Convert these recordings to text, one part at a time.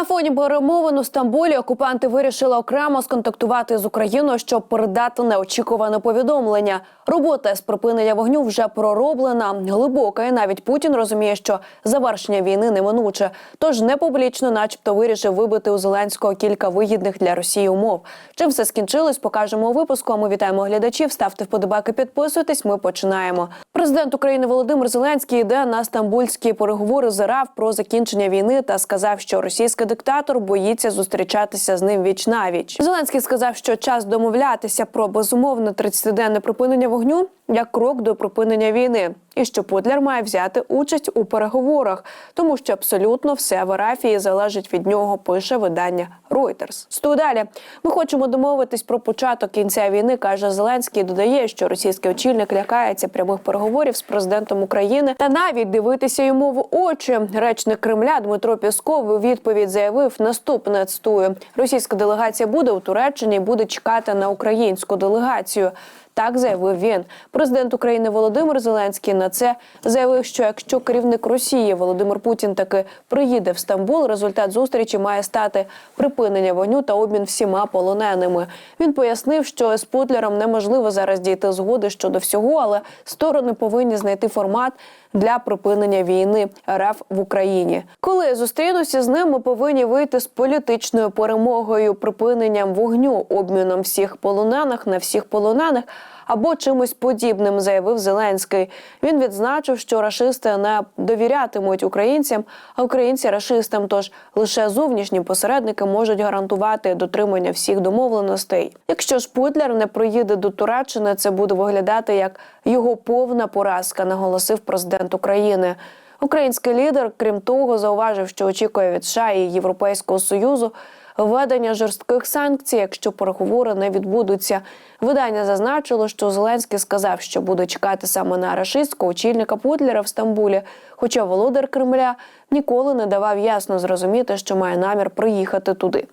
На фоні перемовин у Стамбулі окупанти вирішили окремо сконтактувати з Україною, щоб передати неочікуване повідомлення. Робота з припинення вогню вже пророблена, глибока, і навіть Путін розуміє, що завершення війни неминуче. Тож не публічно, начебто, вирішив вибити у Зеленського кілька вигідних для Росії умов. Чим все скінчилось, покажемо у випуску. А ми вітаємо глядачів. Ставте вподобайки, підписуйтесь. Ми починаємо. Президент України Володимир Зеленський йде на стамбульські переговори з РФ про закінчення війни та сказав, що російський диктатор боїться зустрічатися з ним віч навіч. Зеленський сказав, що час домовлятися про безумовне 30-денне припинення вогню як крок до припинення війни, і що Путлер має взяти участь у переговорах, тому що абсолютно все в Арафії залежить від нього. Пише видання Reuters. Стою далі. Ми хочемо домовитись про початок кінця війни, каже Зеленський. Додає, що російський очільник лякається прямих переговорів з президентом України та навіть дивитися йому в очі. Речник Кремля Дмитро Пісков у відповідь заявив наступне цитую. Російська делегація буде у Туреччині, і буде чекати на українську делегацію. Так заявив він. Президент України Володимир Зеленський на це заявив, що якщо керівник Росії Володимир Путін таки приїде в Стамбул, результат зустрічі має стати припинення вогню та обмін всіма полоненими. Він пояснив, що з Путлером неможливо зараз дійти згоди щодо всього, але сторони повинні знайти формат. Для припинення війни РФ в Україні, коли я зустрінуся з ним, ми повинні вийти з політичною перемогою, припиненням вогню, обміном всіх полонених на всіх полонених або чимось подібним, заявив Зеленський. Він відзначив, що рашисти не довірятимуть українцям, а українці рашистам. Тож лише зовнішні посередники можуть гарантувати дотримання всіх домовленостей. Якщо ж Путлер не приїде до Туреччини, це буде виглядати як його повна поразка, наголосив президент України. Український лідер, крім того, зауважив, що очікує від США і Європейського союзу введення жорстких санкцій, якщо переговори не відбудуться. Видання зазначило, що Зеленський сказав, що буде чекати саме на рашистського очільника Путлера в Стамбулі. Хоча володар Кремля ніколи не давав ясно зрозуміти, що має намір приїхати туди.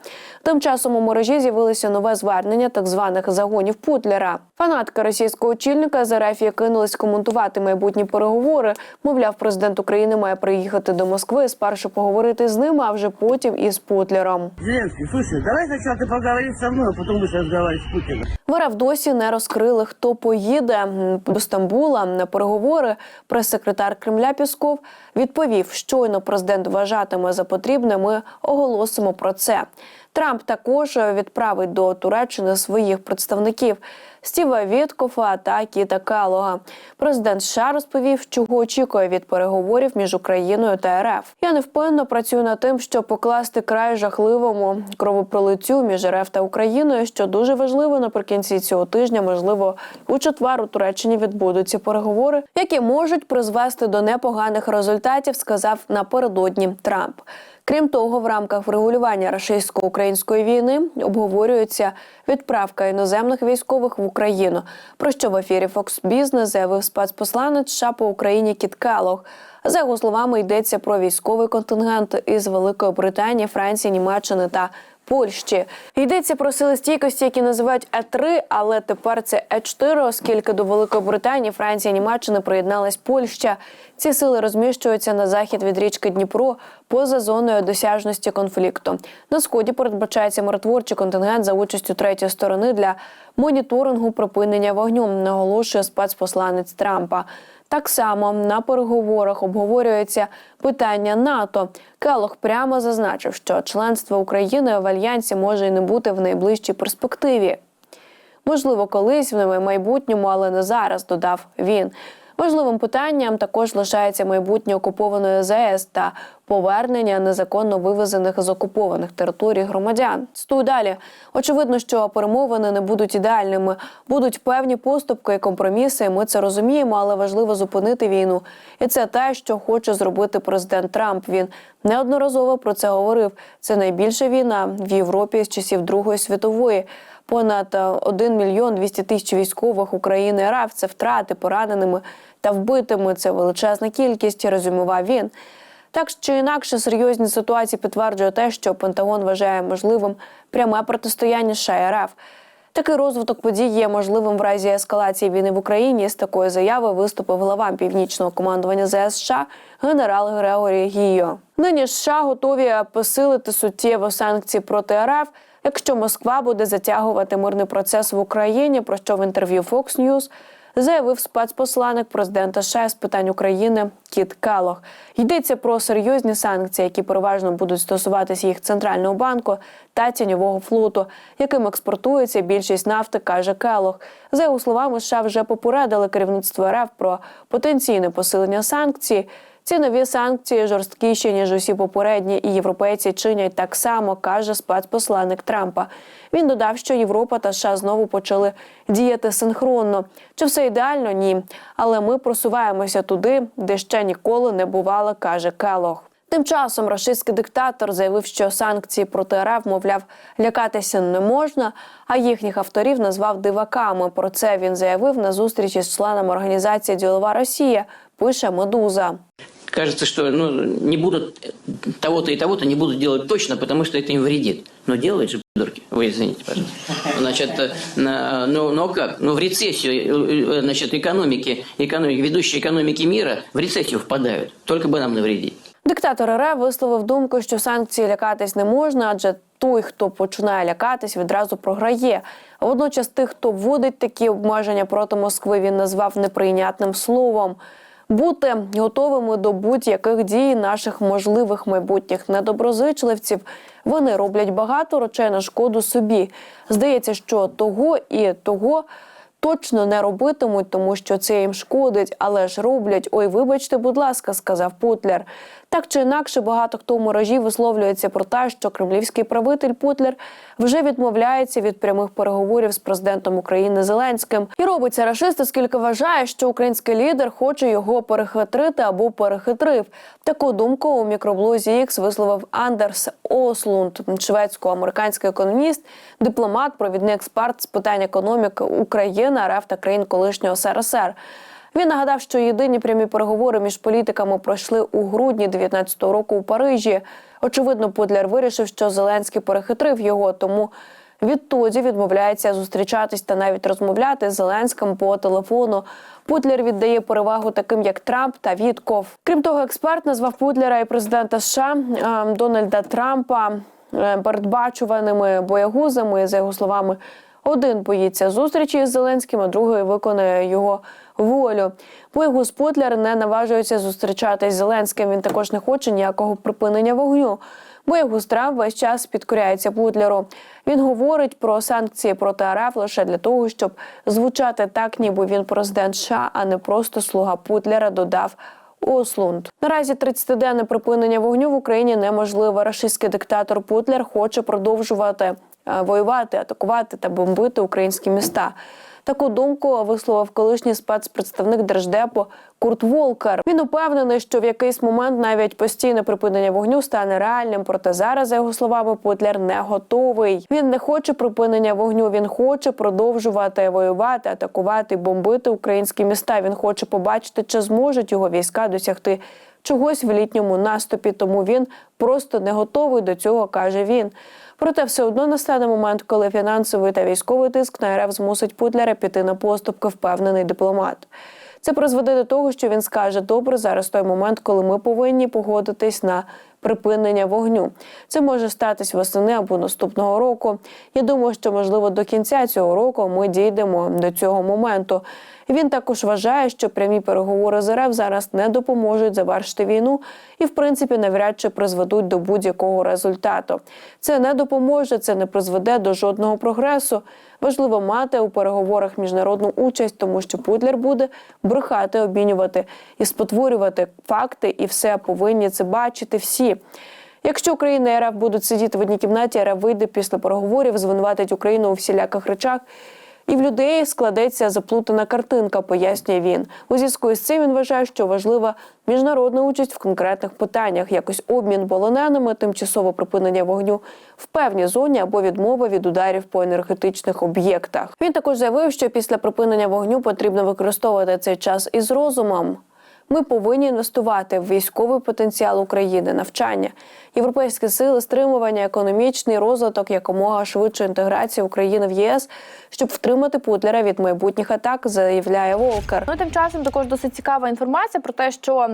Тим часом у мережі з'явилося нове звернення так званих загонів Путлера. Фанатка російського очільника з РФ кинулись коментувати майбутні переговори. Мовляв, президент України має приїхати до Москви, спершу поговорити з ними, а вже потім із Путлером. Зеленский, слушай, давай сначала ты поговоришь со мной, а потом будешь разговаривать с Путиным. В РФ досі не розкрили, хто поїде до Стамбула на переговори. Прес-секретар Кремля Пісков відповів, щойно президент вважатиме за потрібне. Ми оголосимо про це. Трамп також відправить до Туреччини своїх представників Стіва Віткофа та Кіта Калога. Президент США розповів, чого очікує від переговорів між Україною та РФ. Я невпинно працюю над тим, щоб покласти край жахливому кровопролиттю між РФ та Україною, що дуже важливо наприкінці цього тижня. Можливо, у четвер у Туреччині відбудуться переговори, які можуть призвести до непоганих результатів, сказав напередодні Трамп. Крім того, в рамках врегулювання російсько-української війни обговорюється відправка іноземних військових в Україну. Про що в ефірі Fox Business заявив спецпосланець США по Україні Кіт Келлог. За його словами, йдеться про військовий контингент із Великої Британії, Франції, Німеччини та Польщі йдеться про сили стійкості, які називають Е3, але тепер це Е4, оскільки до Великої Британії, Франції, Німеччини приєдналась Польща. Ці сили розміщуються на захід від річки Дніпро поза зоною досяжності конфлікту. На сході передбачається миротворчий контингент за участю третьої сторони для моніторингу припинення вогню. Наголошує спецпосланець Трампа. Так само на переговорах обговорюється питання НАТО. Келох прямо зазначив, що членство України в альянсі може і не бути в найближчій перспективі. Можливо, колись в майбутньому, але не зараз, додав він. Важливим питанням також лишається майбутнє окупованої ЗАЕС та повернення незаконно вивезених з окупованих територій громадян. Стуй далі. Очевидно, що перемовини не будуть ідеальними, будуть певні поступки і компроміси. Ми це розуміємо, але важливо зупинити війну. І це те, що хоче зробити президент Трамп. Він неодноразово про це говорив. Це найбільша війна в Європі з часів Другої світової. Понад 1 мільйон 200 тисяч військових України РФ – це втрати пораненими та вбитими. Це величезна кількість. Резюмував він. Так чи інакше серйозні ситуації підтверджує те, що Пентагон вважає можливим пряме протистояння США РФ. Такий розвиток подій є можливим в разі ескалації війни в Україні. З такої заяви виступив глава північного командування ЗС США генерал Грегорі Гійо. Нині США готові посилити суттєво санкції проти РФ, якщо Москва буде затягувати мирний процес в Україні. Про що в інтерв'ю Fox News заявив спецпосланник президента США з питань України Кіт Келох. Йдеться про серйозні санкції, які переважно будуть стосуватися їх центрального банку та тіньового флоту, яким експортується більшість нафти, каже Келох. За його словами, США вже попередили керівництво РФ про потенційне посилення санкцій. Ці нові санкції жорсткіші ніж усі попередні, і європейці чинять так само, каже спецпосланник Трампа. Він додав, що Європа та США знову почали діяти синхронно. Чи все ідеально? Ні. Але ми просуваємося туди, де ще ніколи не бувало, каже Келох. Тим часом рашистський диктатор заявив, що санкції проти РФ, мовляв, лякатися не можна, а їхніх авторів назвав диваками. Про це він заявив на зустрічі з членами організації Ділова Росія. Пише Медуза Кажется, что ну, не будут того-то и того-то не будут делать точно, потому что это им вредит. Но делают же придурки. Вы извините, пожалуйста. Значит, э, на- ну, ну как? Ну в рецессию, э, э, значит, экономики, экономики, ведущие экономики мира в рецессию впадают. Только бы нам навредить. Диктатор РФ висловив думку, що санкції лякатись не можна, адже той, хто починає лякатись, відразу програє. А водночас тих, хто вводить такі обмеження проти Москви, він назвав неприйнятним словом. Бути готовими до будь-яких дій наших можливих майбутніх недоброзичливців. Вони роблять багато речей на шкоду собі. Здається, що того і того точно не робитимуть, тому що це їм шкодить, але ж роблять. Ой, вибачте, будь ласка, сказав Путлер. Так чи інакше, багато хто в мережі висловлюється про те, що кремлівський правитель Путлер вже відмовляється від прямих переговорів з президентом України Зеленським і робить це рашист, оскільки вважає, що український лідер хоче його перехитрити або перехитрив. Таку думку у мікроблозі X висловив Андерс Ослунд, шведсько-американський економіст, дипломат, провідний експерт з питань економіки України, РФ та країн колишнього СРСР. Він нагадав, що єдині прямі переговори між політиками пройшли у грудні 19-го року у Парижі. Очевидно, Путлер вирішив, що Зеленський перехитрив його, тому відтоді відмовляється зустрічатись та навіть розмовляти з Зеленським по телефону. Путлер віддає перевагу таким, як Трамп та Вітков. Крім того, експерт назвав Путлера і президента США е, Дональда Трампа е, передбачуваними боягузами. За його словами, один боїться зустрічі з Зеленським, а другий виконує його волю. Боягуз Путлер не наважується зустрічатись з Зеленським. Він також не хоче ніякого припинення вогню. Трамп весь час підкоряється Путлеру. Він говорить про санкції проти РФ лише для того, щоб звучати так, ніби він президент США, а не просто слуга Путлера. Додав Ослунд. Наразі 30-денне припинення вогню в Україні неможливе. Рашистський диктатор Путлер хоче продовжувати е, воювати, атакувати та бомбити українські міста. Таку думку висловив колишній спецпредставник держдепу Курт Волкер. Він упевнений, що в якийсь момент навіть постійне припинення вогню стане реальним. Проте зараз, за його словами, Путлер не готовий. Він не хоче припинення вогню. Він хоче продовжувати воювати, атакувати, бомбити українські міста. Він хоче побачити, чи зможуть його війська досягти чогось в літньому наступі. Тому він просто не готовий до цього, каже він. Проте все одно настане момент, коли фінансовий та військовий тиск на РФ змусить Путлера піти на поступки, впевнений дипломат. Це призведе до того, що він скаже: добре, зараз той момент, коли ми повинні погодитись на припинення вогню. Це може статись восени або наступного року. Я думаю, що можливо до кінця цього року ми дійдемо до цього моменту. Він також вважає, що прямі переговори з РФ зараз не допоможуть завершити війну і, в принципі, навряд чи призведуть до будь-якого результату. Це не допоможе, це не призведе до жодного прогресу. Важливо мати у переговорах міжнародну участь, тому що Путлер буде брехати, обмінювати і спотворювати факти, і все повинні це бачити всі. Якщо Україна і РФ будуть сидіти в одній кімнаті, РФ вийде після переговорів, звинуватить Україну у всіляких речах. І в людей складеться заплутана картинка, пояснює він. У зв'язку з цим він вважає, що важлива міжнародна участь в конкретних питаннях, якось обмін полоненими, тимчасове припинення вогню в певній зоні або відмова від ударів по енергетичних об'єктах. Він також заявив, що після припинення вогню потрібно використовувати цей час із розумом. Ми повинні інвестувати в військовий потенціал України, навчання, європейські сили, стримування, економічний розвиток, якомога швидше інтеграція України в єС, щоб втримати Путлера від майбутніх атак, заявляє Волкер. Ну, тим часом також досить цікава інформація про те, що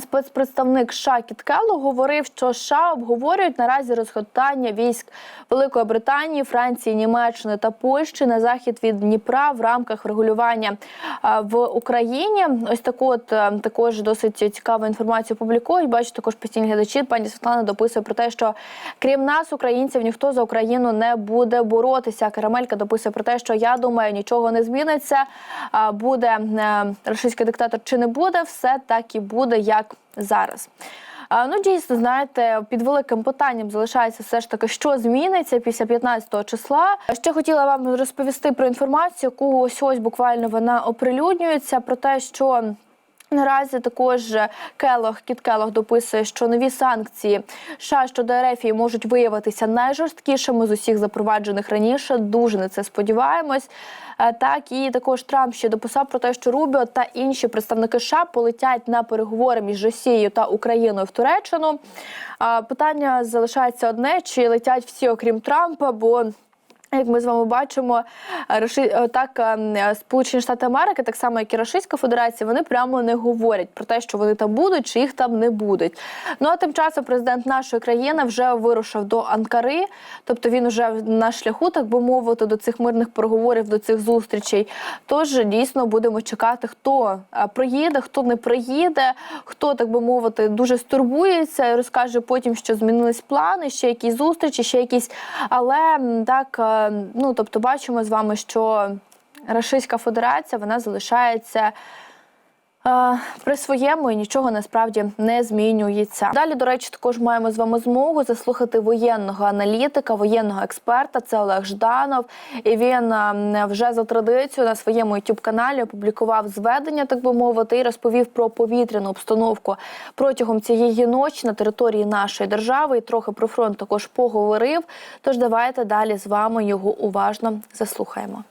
спецпредставник США Кіт Келло говорив, що США обговорюють наразі розгортання військ Великої Британії, Франції, Німеччини та Польщі на захід від Дніпра в рамках врегулювання а, в Україні. Ось таку от е, також досить цікаву інформацію публікують. Бачу, також постійні глядачі. Пані Світлана дописує про те, що крім нас, українців, ніхто за Україну не буде боротися. Карамелька дописує про те, що я думаю, нічого не зміниться. Буде е, російський диктатор чи не буде, все так і буде, як зараз. Ну, дійсно, знаєте, під великим питанням залишається все ж таки, що зміниться після 15 числа. Ще хотіла вам розповісти про інформацію, яку ось ось буквально вона оприлюднюється, про те, що. Наразі також Келох Кіт Келох дописує, що нові санкції США щодо РФ можуть виявитися найжорсткішими з усіх запроваджених раніше. Дуже на це сподіваємось. Е, Так і також Трамп ще дописав про те, що Рубіо та інші представники США полетять на переговори між Росією та Україною в Туреччину. Питання залишається одне: чи летять всі, окрім Трампа, бо як ми з вами бачимо, е, так е, Сполучені Штати Америки, так само як і Російська Федерація, вони прямо не говорять про те, що вони там будуть, чи їх там не будуть. Ну а тим часом президент нашої країни вже вирушив до Анкари, тобто він вже на шляху, так би мовити, до цих мирних переговорів, до цих зустрічей. Тож дійсно будемо чекати, хто е, приїде, хто не приїде, хто так би мовити дуже стурбується і розкаже потім, що змінились плани, ще якісь зустрічі, ще якісь. Але так, е, ну тобто, бачимо з вами, що Рашистська Федерація вона залишається. При своєму і нічого насправді не змінюється. Далі, до речі, також маємо з вами змогу заслухати воєнного аналітика, воєнного експерта. Це Олег Жданов. І він вже за традицією на своєму youtube каналі опублікував зведення, так би мовити, і розповів про повітряну обстановку протягом цієї ночі на території нашої держави. І трохи про фронт також поговорив. Тож давайте далі з вами його уважно заслухаємо.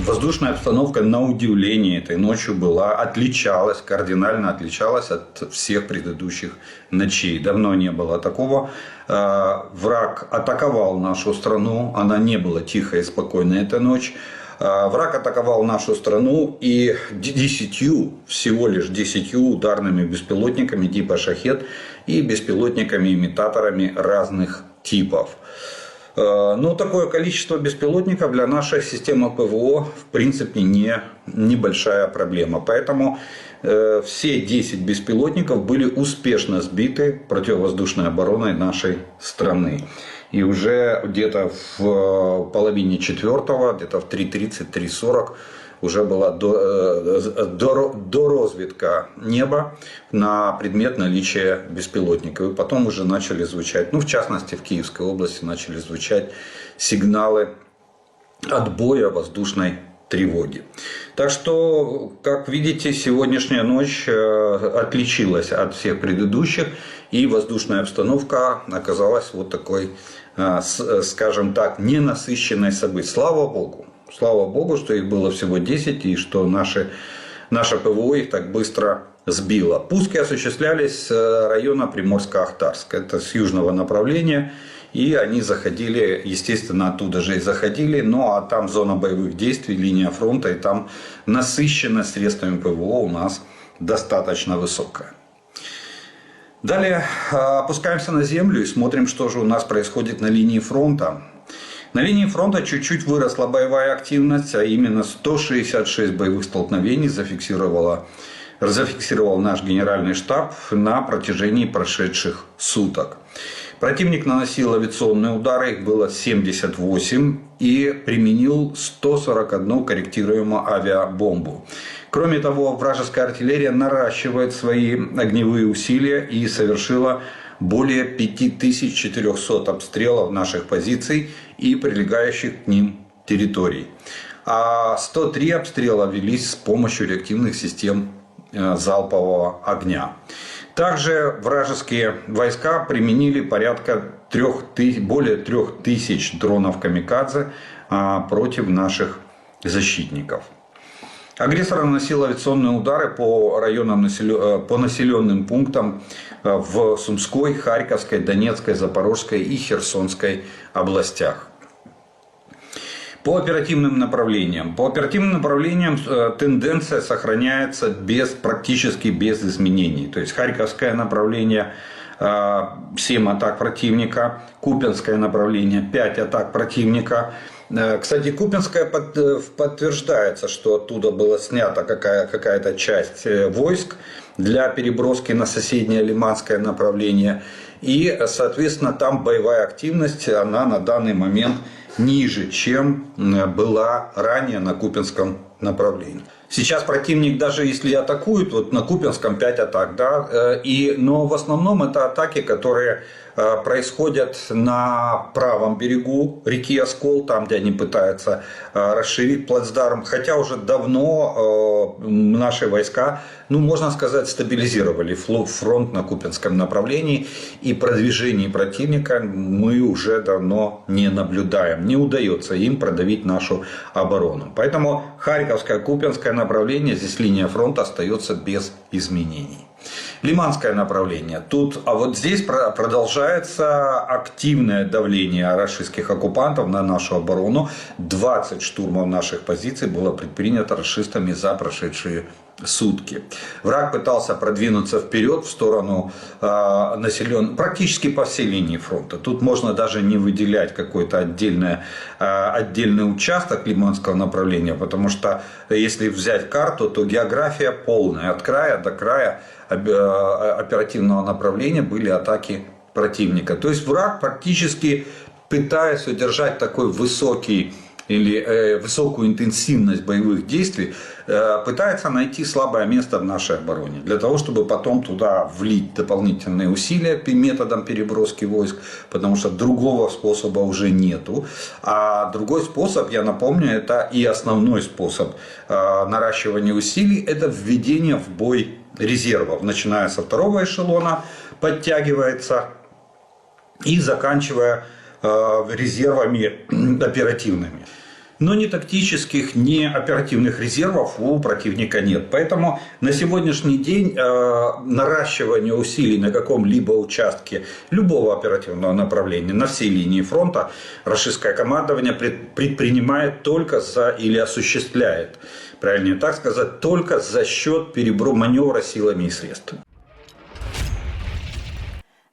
Воздушная обстановка, на удивление, этой ночью была, отличалась, кардинально отличалась от всех предыдущих ночей. Давно не было такого. Э, Враг атаковал нашу страну, она не была тихой и спокойной эта ночь. Э, Враг атаковал нашу страну и десятью, всего лишь десятью ударными беспилотниками типа «Шахет» и беспилотниками-имитаторами разных типов. Э, Ну, такое количество беспилотников для нашей системы ПВО, в принципе, не небольшая проблема. Поэтому э, все 10 беспилотников были успешно сбиты противовоздушной обороной нашей страны. И уже где-то в э, половине четвертого, где-то в 3.30, 3.40 уже была до, э, до, доразведка неба на предмет наличия беспилотников. И потом уже начали звучать, ну в частности в Киевской области начали звучать сигналы отбоя воздушной тревоги. Так что, как видите, сегодняшняя ночь э, отличилась от всех предыдущих, и воздушная обстановка оказалась вот такой, э, скажем так, ненасыщенной собой. Слава Богу, слава Богу, что их было всего 10, и что наши, наше ПВО их так быстро сбило. Пуски осуществлялись с района Приморско-Ахтарск. Это с южного направления. И они заходили, естественно, оттуда же и заходили. Ну, а там зона боевых действий, линия фронта. И там насыщенность средствами ПВО у нас достаточно высокая. Далее э, опускаемся на землю и смотрим, что же у нас происходит на линии фронта. На линии фронта чуть-чуть выросла боевая активность, а именно 166 боевых столкновений зафиксировала, зафиксировал наш генеральный штаб на протяжении прошедших суток. Противник наносил авиационные удары, их было 78, и применил 141 корректируемую авиабомбу. Кроме того, вражеская артиллерия наращивает свои огневые усилия и совершила более 5400 обстрелов наших позиций и прилегающих к ним территорий. А 103 обстрела велись с помощью реактивных систем э, залпового огня. Также вражеские войска применили порядка трех ты- более 3000 дронов камикадзе а, против наших защитников. Агрессор наносил авиационные удары по районам, э, по населенным пунктам э, в Сумской, Харьковской, Донецкой, Запорожской и Херсонской областях. По оперативным направлениям. По оперативным направлениям э, тенденция сохраняется без, практически без изменений. То есть Харьковское направление 7 атак противника, Купинское направление 5 атак противника. Э, Кстати, Купинское под- э, подтверждается, что оттуда была снята какая- какая-то часть э, войск для переброски на соседнее Лиманское направление. И, соответственно, там боевая активность, она на данный момент ниже, чем была ранее на Купинском направлении. Сейчас противник, даже если атакует, вот на Купинском 5 атак, да, и, но в основном это атаки, которые происходят на правом берегу реки Оскол, там, где они пытаются э, расширить плацдарм, хотя уже давно э, наши войска, ну, можно сказать, стабилизировали фронт на Купинском направлении, и продвижение противника мы уже давно не наблюдаем. Не удается им продавить нашу оборону. Поэтому Харьковское, Купинское направление, здесь линия фронта остается без изменений. Лиманское направление. Тут, а вот здесь про- продолжается активное давление российских оккупантов на нашу оборону. 20 штурмов наших позиций было предпринято расистами за прошедшие сутки. Враг пытался продвинуться вперед в сторону э, населен... практически по всей линии фронта. Тут можно даже не выделять какой-то отдельное, э, отдельный участок Лиманского направления, потому что если взять карту, то география полная. От края до края оперативного направления были атаки противника. То есть враг практически пытаясь удержать такой высокий или э, высокую интенсивность боевых действий, э, пытается найти слабое место в нашей обороне. Для того, чтобы потом туда влить дополнительные усилия методом переброски войск, потому что другого способа уже нету. А другой способ, я напомню, это и основной способ э, наращивания усилий, это введение в бой резервов. Начиная со второго эшелона, подтягивается и заканчивая резервами оперативными. Но ни тактических, ни оперативных резервов у противника нет. Поэтому на сегодняшний день э, наращивание усилий на каком-либо участке любого оперативного направления на всей линии фронта российское командование пред- предпринимает только за или осуществляет, правильнее так сказать, только за счет перебро маневра силами и средствами.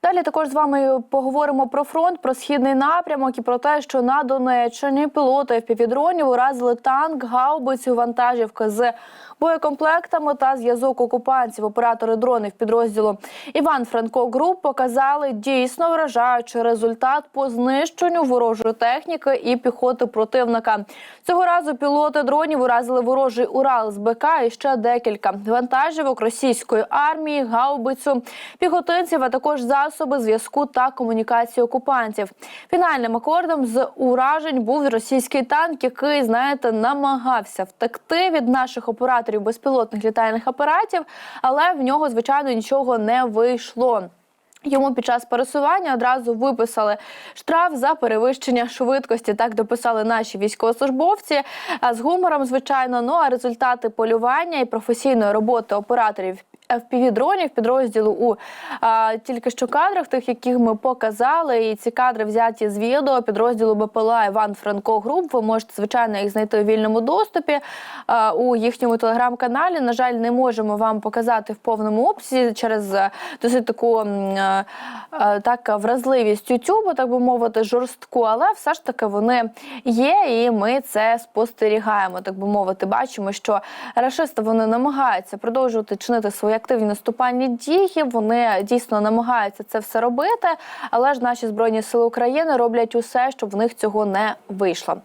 Далі також з вами поговоримо про фронт, про східний напрямок і про те, що на Донеччині пілоти впівдронів уразили танк, гаубицю, вантажівки з боєкомплектами та зв'язок окупантів. Оператори дронів підрозділу Іван Франко Груп показали дійсно вражаючий результат по знищенню ворожої техніки і піхоти противника. Цього разу пілоти дронів уразили ворожий Урал з БК і ще декілька вантажівок російської армії, гаубицю, піхотинців, а також засоби зв'язку та комунікації окупантів. Фінальним акордом з уражень був російський танк, який, знаєте, намагався втекти від наших операторів безпілотних літальних апаратів, але в нього, звичайно, нічого не вийшло. Йому під час пересування одразу виписали штраф за перевищення швидкості. Так дописали наші військовослужбовці. З гумором, звичайно, ну а результати полювання і професійної роботи операторів fpv дронів підрозділу у а, тільки що кадрах, тих, яких ми показали, і ці кадри взяті з відео підрозділу БПЛА Іван Франко Груп. Ви можете звичайно їх знайти у вільному доступі а, у їхньому телеграм-каналі. На жаль, не можемо вам показати в повному обсязі через е, досить таку м, е, е, так вразливість YouTube, так би мовити, жорстку, але все ж таки вони є, і ми це спостерігаємо. Так би мовити, бачимо, що рашисти вони намагаються продовжувати чинити свої активні наступальні дії. Вони дійсно намагаються це все робити, але ж наші збройні сили України роблять усе, щоб в них цього не вийшло.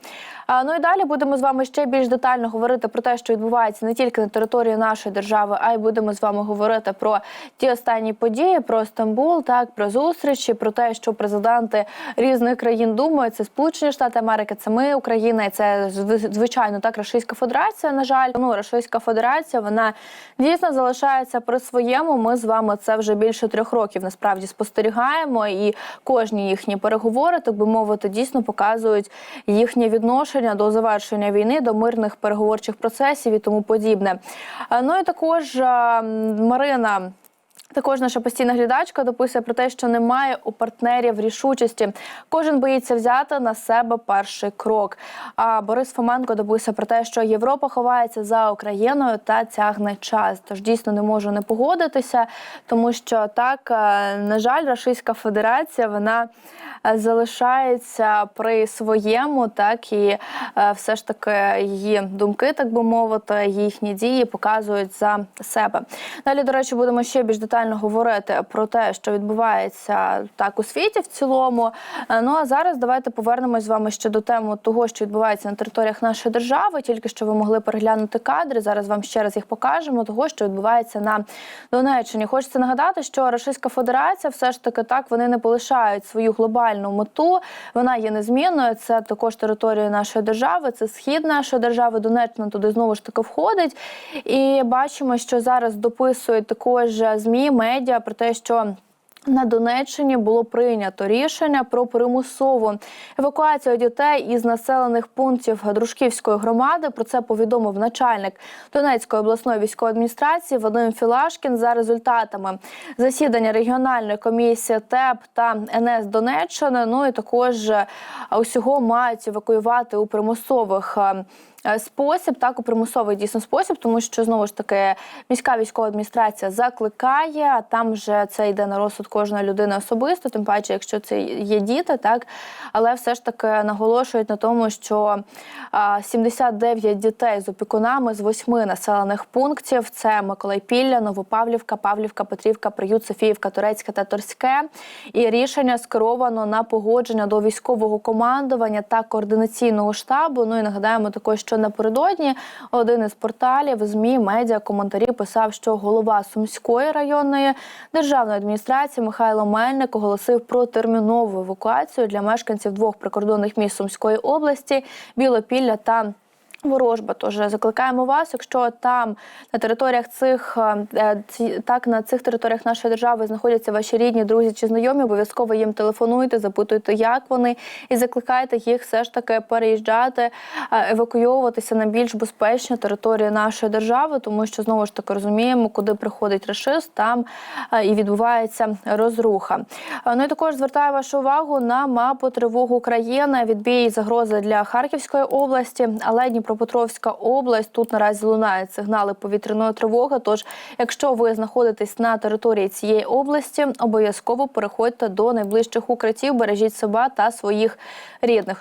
Ну і далі будемо з вами ще більш детально говорити про те, що відбувається не тільки на території нашої держави, а й будемо з вами говорити про ті останні події, про Стамбул, так про зустрічі, про те, що президенти різних країн думають. Це Сполучені Штати Америки, це ми, Україна, і це звичайно так Російська Федерація. На жаль, ну Російська Федерація вона дійсно залишається при своєму. Ми з вами це вже більше трьох років насправді спостерігаємо, і кожні їхні переговори, так би мовити, дійсно показують їхнє відношення до завершення війни, до мирних переговорчих процесів і тому подібне. Е, Ну і також е, Марина. Також наша постійна глядачка дописує про те, що немає у партнерів рішучості. Кожен боїться взяти на себе перший крок. А Борис Фоменко дописує про те, що Європа ховається за Україною та тягне час. Тож дійсно не можу не погодитися, тому що так, е, на жаль, Російська Федерація вона е, залишається при своєму, так і е, все ж таки її думки, так би мовити, їхні дії показують за себе. Далі, до речі, будемо ще більш детально говорити про те, що відбувається так у світі в цілому. Е, Ну а зараз давайте повернемось з вами ще до теми того, що відбувається на територіях нашої держави. Тільки що ви могли переглянути кадри. Зараз вам ще раз їх покажемо. Того, що відбувається на Донеччині. Хочеться нагадати, що Російська Федерація все ж таки так вони не полишають свою глобальну мету. Вона є незмінною. Це також територія нашої держави, це схід нашої держави. Донеччина туди знову ж таки входить. І бачимо, що зараз дописують також змі медіа про те, що. На Донеччині було прийнято рішення про примусову евакуацію дітей із населених пунктів Дружківської громади. Про це повідомив начальник Донецької обласної військової адміністрації Вадим Філашкін за результатами засідання регіональної комісії ТЕП та НС Донеччини. Ну і також е, усього мають евакуювати у примусових. Е, Спосіб так у примусовий дійсно спосіб, тому що знову ж таки міська військова адміністрація закликає. А там вже це йде на розсуд кожної людини особисто, тим паче, якщо це є діти, так але все ж таки наголошують на тому, що а, 79 дітей з опікунами з восьми населених пунктів: це Миколайпілля, Новопавлівка, Павлівка, Петрівка, Приют, Софіївка, Турецьке та Торське. І рішення скеровано на погодження до військового командування та координаційного штабу. Ну і нагадаємо також, що напередодні один із порталів ЗМІ медіа коментарі писав, що голова Сумської районної державної адміністрації Михайло Мельник оголосив про термінову евакуацію для мешканців двох прикордонних міст Сумської області Білопілля та Ворожба, тож закликаємо вас, якщо там на територіях цих е, так на цих територіях нашої держави знаходяться ваші рідні, друзі чи знайомі, обов'язково їм телефонуйте, запитуйте, як вони, і закликайте їх все ж таки переїжджати, е, евакуйовуватися на більш безпечні території нашої держави, тому що знову ж таки розуміємо, куди приходить рашист, там е, і відбувається розруха. Е, Ну і також звертаю вашу увагу на мапу тривогу України. Відбій загрози для Харківської області, але Дніпропетровська область тут наразі лунають сигнали повітряної тривоги. Тож, якщо ви знаходитесь на території цієї області, обов'язково переходьте до найближчих укриттів, бережіть себе та своїх рідних.